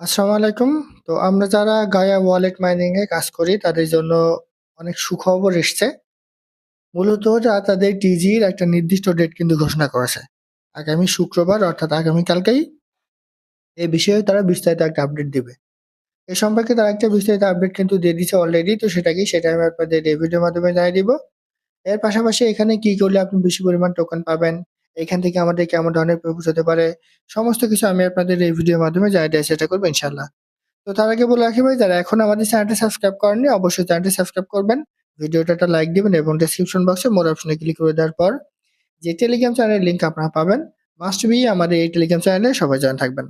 আসসালামু আলাইকুম। তো আমরা যারা গায়া ওয়ালেট মাইনিং এ কাজ করি তাদের জন্য অনেক সুখবর এসছে। মূলত ওরা তাদের টিজির একটা নির্দিষ্ট ডেট কিন্তু ঘোষণা করেছে। আগামী শুক্রবার অর্থাৎ আগামীকালকেই এ বিষয়ে তারা বিস্তারিত একটা আপডেট দিবে। এ সম্পর্কে তারা একটা বিস্তারিত আপডেট কিন্তু দিয়ে দিয়েছে অলরেডি। তো সেটা কি? সেটা আমি আপনাদের এই মাধ্যমে জানিয়ে দিব। এর পাশাপাশি এখানে কি করলে আপনি বেশি পরিমাণ টোকেন পাবেন, এখান থেকে আমাদের কেমন ধরনের প্রফিট হতে পারে, সমস্ত কিছু আমি আপনাদের এই ভিডিওর মাধ্যমে জানিয়ে চেষ্টা করব ইনশাআল্লাহ। তো তার আগে বলে রাখি ভাই যারা এখন আমাদের চ্যানেলটি সাবস্ক্রাইব করেননি অবশ্যই চ্যানেলটি সাবস্ক্রাইব করবেন। ভিডিওটা একটা লাইক দিবেন এবং ডেসক্রিপশন বক্সে মোর অপশনে ক্লিক করে দেওয়ার পর যে টেলিগ্রাম চ্যানেলের লিঙ্ক আপনারা পাবেন মাস্ট বি আমাদের এই টেলিগ্রাম চ্যানেলে সবাই জয়েন থাকবেন।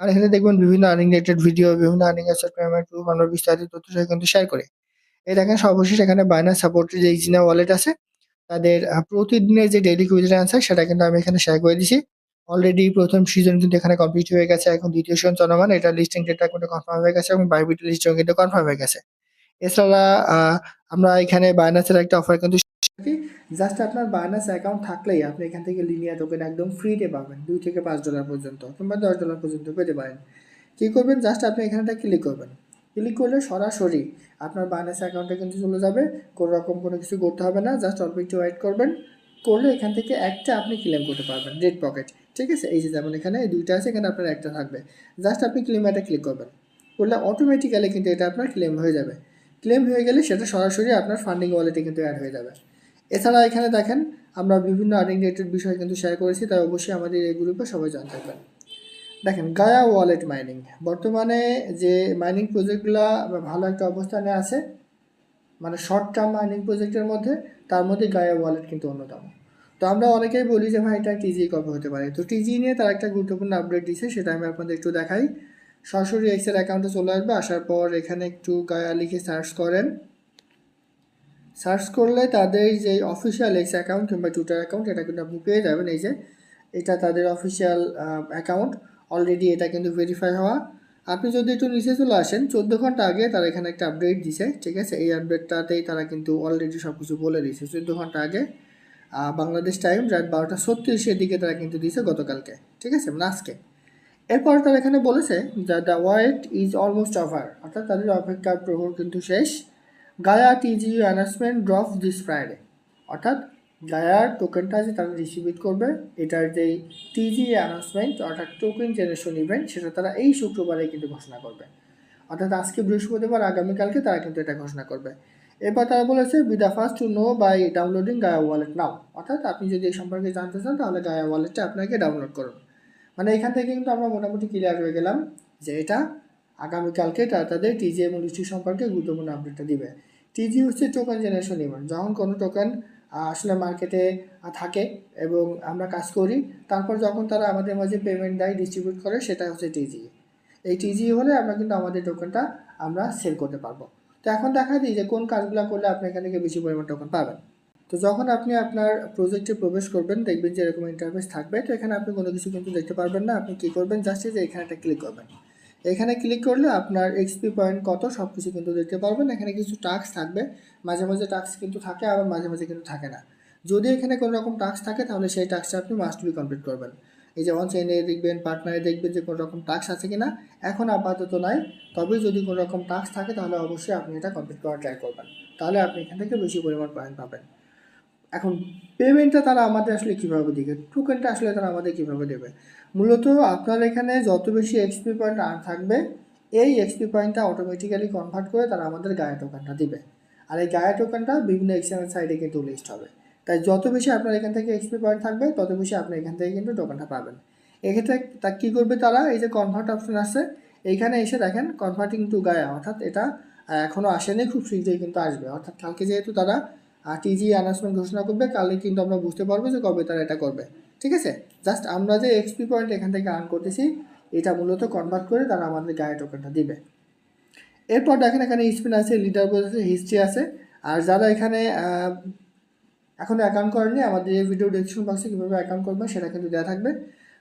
আর এখানে দেখবেন বিভিন্ন আর্নিং রিলেটেড ভিডিও, বিভিন্ন আর্নিং পেমেন্ট আমরা বিস্তারিত তথ্য কিন্তু শেয়ার করি। এই দেখেন সর্বশেষ এখানে বাইনান্স সাপোর্টেড যে ইজিনা ওয়ালেট আছে তাদের প্রতিদিনের যে ডেইলি কুইজের অ্যান্সার সেটা কিন্তু আমি এখানে শেয়ার করে দিছি। অলরেডি প্রথম সিজন কিন্তু এখানে কমপ্লিট হয়ে গেছে। এখন দ্বিতীয় সিজন চলমান। এটা লিস্টিং ডেটটা কিন্তু কনফার্ম হয়ে গেছে এবং বাইবিট লিস্টিং কিন্তু কনফার্ম হয়ে গেছে। এছাড়া আমরা এখানে বাইন্যান্সের একটা অফার কিন্তু জাস্ট আপনার বাইন্যান্স অ্যাকাউন্ট থাকলেই আপনি এখান থেকে লিনিয়ার টোকেন একদম ফ্রিতে পাবেন। দুই থেকে পাঁচ ডলার পর্যন্ত কিংবা ১০ ডলার পর্যন্ত পেতে পারেন। কি করবেন? জাস্ট আপনি এখানটায় ক্লিক করবেন। ক্লিক করলে সরাসরি আপনার বাইন্যান্স অ্যাকাউন্টে কিন্তু চলে যাবে। কোনো রকম কোনো কিছু করতে হবে না। জাস্ট অল্প একটু ওয়েট করবেন। করলে এখান থেকে একটা আপনি ক্লেম করতে পারবেন রেড পকেট। ঠিক আছে? এই যে যেমন এখানে ২ টা আছে, এখানে আপনার একটা থাকবে। জাস্ট আপনি ক্লেম এটা ক্লিক করবেন। করলে অটোমেটিক্যালি কিন্তু এটা আপনার ক্লেম হয়ে যাবে। ক্লেম হয়ে গেলে সেটা সরাসরি আপনার ফান্ডিং ওয়ালেটে কিন্তু অ্যাড হয়ে যাবে। এছাড়া এখানে দেখেন, আমরা বিভিন্ন আর্নিং রিলেটেড বিষয় কিন্তু শেয়ার করেছি, তাই অবশ্যই আমাদের এই গ্রুপে সবাই জয়েন থাকবেন। দেখেন গায়া ওয়ালেট মাইনিং বর্তমানে যে মাইনিং প্রজেক্টগুলা ভালো একটা অবস্থানে আছে মানে শর্ট টার্ম মাইনিং প্রজেক্টের মধ্যে, তার মধ্যে গায়া ওয়ালেট কিন্তু অন্যতম। তো আমরা অনেকেই বলি যে, ভাই, এটা টিজি কবে হতে পারে। তো টিজি নিয়ে তার একটা গুরুত্বপূর্ণ আপডেট দিছে, সেটা আমি আপনাদের একটু দেখাই। সরাসরি এক্সেল অ্যাকাউন্টে চলে আসবে, আসার পর এখানে একটু গায়া লিখে সার্চ করেন। সার্চ করলে তাদের যে অফিসিয়াল এক্স অ্যাকাউন্ট কিংবা টুইটার অ্যাকাউন্ট এটা কিন্তু আপনি পেয়ে যাবেন এই যে, এটা তাদের অফিসিয়াল অ্যাকাউন্ট অলরেডি এটা কিন্তু ভেরিফাই হওয়া। আপনি যদি একটু নিচে চলে আসেন, চোদ্দ ঘণ্টা আগে তারা এখানে একটা আপডেট দিছে, ঠিক আছে? এই আপডেটটাতেই তারা কিন্তু অলরেডি সব কিছু বলে দিয়েছে চোদ্দ ঘণ্টা আগে বাংলাদেশ টাইম রাত বারোটা ছত্রিশের দিকে তারা কিন্তু দিয়েছে গতকালকে, ঠিক আছে? মানে আজকে। এরপর তারা এখানে বলেছে the the wait is almost over অর্থাৎ তাদের অপেক্ষার প্রহর কিন্তু শেষ। Gaia TG announcement drop this Friday অর্থাৎ গায়ার টোকেনটা যে তারা ডিস্ট্রিবিউট করবে, এটার যেই টিজি অ্যানাউন্সমেন্ট অর্থাৎ টোকেন জেনারেশন ইভেন্ট সেটা তারা এই শুক্রবারে কিন্তু ঘোষণা করবে। অর্থাৎ আজকে বৃহস্পতিবার, আগামীকালকে তারা কিন্তু এটা ঘোষণা করবে। এরপর তারা বলেছে be the first to know by downloading Gaia wallet now অর্থাৎ আপনি যদি এই সম্পর্কে জানতে চান, তাহলে গায়া ওয়ালেটটা আপনাকে ডাউনলোড করুন। মানে এখান থেকে কিন্তু আমরা মোটামুটি ক্লিয়ার হয়ে গেলাম যে এটা আগামীকালকে তারা তাদের টিজি এবং লিস্টি সম্পর্কে গুরুত্বপূর্ণ আপডেটটা দিবে। টিজি হচ্ছে টোকেন জেনারেশন ইভেন্ট যখন কোনো টোকেন আসলে মার্কেটে থাকে এবং আমরা কাজ করি। তারপর যখন তারা আমাদের মাঝে পেমেন্ট দেয় ডিস্ট্রিবিউট করে, সেটা হচ্ছে টিজি এই টিজি হলে আমরা কিন্তু আমাদের টোকেনটা আমরা সেল করতে পারব। তো এখন দেখা দিই যে কোন কাজগুলো করলে আপনি এখান থেকে বেশি পরিমাণ টোকেন পাবেন। তো যখন আপনি আপনার প্রজেক্টে প্রবেশ করবেন, দেখবেন যে এরকম ইন্টারফেস থাকবে। তো এখানে আপনি কোনো কিছু কিন্তু দেখতে পারবেন না। আপনি কী করবেন? জাস্ট যে এখানে একটা ক্লিক করবেন। এখানে ক্লিক করলে আপনার এক্সপি পয়েন্ট কত সব কিছু কিন্তু দেখতে পারবেন। এখানে কিছু টাস্ক থাকবে। মাঝে মাঝে টাস্ক কিন্তু থাকে, আবার মাঝে মাঝে কিন্তু থাকে না। যদি এখানে কোনো রকম টাস্ক থাকে, তাহলে সেই টাস্কটা আপনি মাস্ট বি কমপ্লিট করবেন। এই যে চেনে দেখবেন পার্টনারে দেখবেন যে কোনো রকম টাস্ক আছে কি না এখন আপাতত নাই। তবে যদি কোনো রকম টাস্ক থাকে, তাহলে অবশ্যই আপনি এটা কমপ্লিট করার ট্রাই করবেন। তাহলে আপনি এখান থেকে বেশি পরিমাণ পয়েন্ট পাবেন। এখন পেমেন্টটা তারা আমাদের আসলে কীভাবে দিবে? টোকেনটা আসলে তারা আমাদের কীভাবে দেবে? মূলত আপনার এখানে যত বেশি এক্সপি পয়েন্ট আর থাকবে, এই এক্সপি পয়েন্টটা অটোমেটিক্যালি কনভার্ট করে তারা আমাদের গায়ে টোকেনটা দিবে। আর এই গায়ে টোকেনটা বিভিন্ন এক্সচেঞ্জ সাইডে কিন্তু লিস্ট হবে। তাই যত বেশি আপনার এখান থেকে এক্সপি পয়েন্ট থাকবে, তত বেশি আপনি এখান থেকে কিন্তু টোকেনটা পাবেন। এক্ষেত্রে তা কী করবে তারা? এই যে কনভার্ট অপশন আছে, এইখানে এসে দেখেন কনভার্টিং টু গায়া অর্থাৎ এটা এখনও আসেনি, খুব শীঘ্রই কিন্তু আসবে। অর্থাৎ কালকে যেহেতু তারা টিজি অ্যানাউন্সমেন্ট ঘোষণা করবে কালে কিন্তু আমরা বুঝতে পারব যে কবে তারা এটা করবে। ঠিক আছে? জাস্ট আমরা যে এক্সপি পয়েন্ট এখান থেকে আর্ন করতেছি, এটা মূলত কনভার্ট করে তারা আমাদের গায়ে টোকেনটা দিবে। এরপর দেখেন এখানে স্পিন আছে লিডার বোর্ড আছে হিস্ট্রি আছে। আর যারা এখানে এখনও অ্যাকাউন্ট করেনি আমাদের এই ভিডিও ডিসক্রিপশন বক্সে কীভাবে অ্যাকাউন্ট করবে সেটা কিন্তু দেওয়া থাকবে।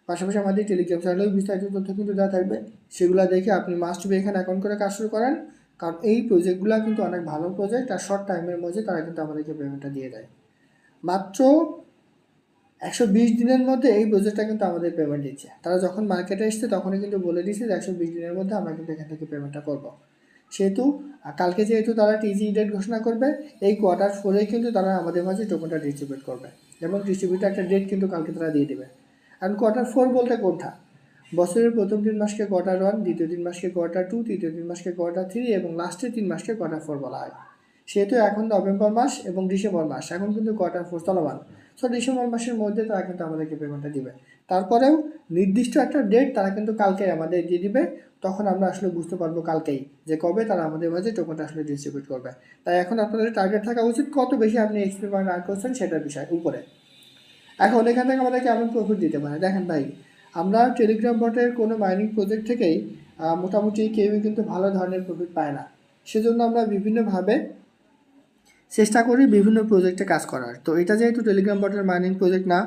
পাশাপাশি আমাদের টেলিগ্রাম চ্যানেলেও বিস্তারিত তথ্য কিন্তু দেওয়া থাকবে। সেগুলো দেখে আপনি মাস্ট বি এখানে অ্যাকাউন্ট করে কাজ শুরু করেন। কারণ এই প্রজেক্টগুলো কিন্তু অনেক ভালো প্রজেক্ট আর শর্ট টাইমের মধ্যে তারা কিন্তু আমাদেরকে পেমেন্টটা দিয়ে দেয়। মাত্র একশো বিশ দিনের মধ্যে এই প্রজেক্টটা কিন্তু আমাদের পেমেন্ট দিচ্ছে। তারা যখন মার্কেটে এসছে তখনই কিন্তু বলে দিচ্ছে যে একশো বিশ দিনের মধ্যে আমরা কিন্তু এখান থেকে পেমেন্টটা করব। সেহেতু কালকে যেহেতু তারা টিজি ডেট ঘোষণা করবে, এই কোয়ার্টার ফোরেই কিন্তু তারা আমাদের মাঝে টোকেনটা ডিস্ট্রিবিউট করবে। এবং ডিস্ট্রিবিউটার একটা ডেট কিন্তু কালকে তারা দিয়ে দেবে। আর কোয়ার্টার ফোর বলতে কোনটা? বছরের প্রথম তিন মাসকে কোয়ার্টার ওয়ান দ্বিতীয় তিন মাসকে কোয়ার্টার টু তৃতীয় তিন মাসকে কোয়ার্টার থ্রি এবং লাস্টের তিন মাসকে কোয়ার্টার ফোর বলা হয়। সেহেতু এখন নভেম্বর মাস এবং ডিসেম্বর মাস, এখন কিন্তু কোয়ার্টার ফোর চলমান। সো ডিসেম্বর মাসের মধ্যে তারা কিন্তু আমাদেরকে পেমেন্টটা দিবে। তারপরেও নির্দিষ্ট একটা ডেট তারা কিন্তু কালকে আমাদের দিয়ে দিবে, তখন আমরা আসলে বুঝতে পারব কালকেই যে কবে তারা আমাদের মাঝে টোকেনটা আসলে ডিস্ট্রিবিউট করবে। তাই এখন আপনাদের টার্গেট থাকা উচিত কত বেশি আপনি এক্সপি পয়েন্ট আর্ন করছেন সেটার বিষয়, উপরে। এখন এখান থেকে আমাদের কেমন প্রফিট দিতে পারে। দেখেন ভাই আমরা টেলিগ্রাম বটের কোনো মাইনিং প্রজেক্ট থেকেই মোটামুটি কেউই কিন্তু ভালো ধরনের প্রফিট পায় না। সেজন্য আমরা বিভিন্নভাবে চেষ্টা করি বিভিন্ন প্রজেক্টে কাজ করার। তো এটা যেহেতু টেলিগ্রাম বটের মাইনিং প্রজেক্ট না,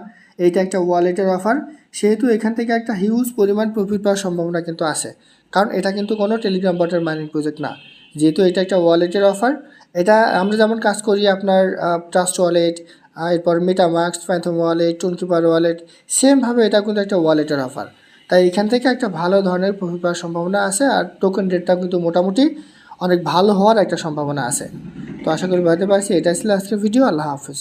এইটা একটা ওয়ালেটের অফার সেহেতু এখান থেকে একটা হিউজ পরিমাণ প্রফিট পাওয়ার সম্ভাবনা কিন্তু আছে। কারণ এটা কিন্তু কোনো টেলিগ্রাম বটের মাইনিং প্রজেক্ট না। যেহেতু এটা একটা ওয়ালেটের অফার এটা আমরা যেমন কাজ করি আপনার ট্রাস্ট ওয়ালেট এরপর MetaMask Phantom wallet Tonkeeper wallet সেমভাবে এটা কিন্তু একটা ওয়ালেটের অফার তাই এখান থেকে একটা ভালো ধরনের প্রফিট পাওয়ার সম্ভাবনা আছে আর টোকেন রেটটা কিন্তু মোটামুটি অনেক ভালো হওয়ার একটা সম্ভাবনা আছে। তো আশা করি বুঝতে পারছি এটা ছিল আজকের ভিডিও আল্লাহ হাফিজ।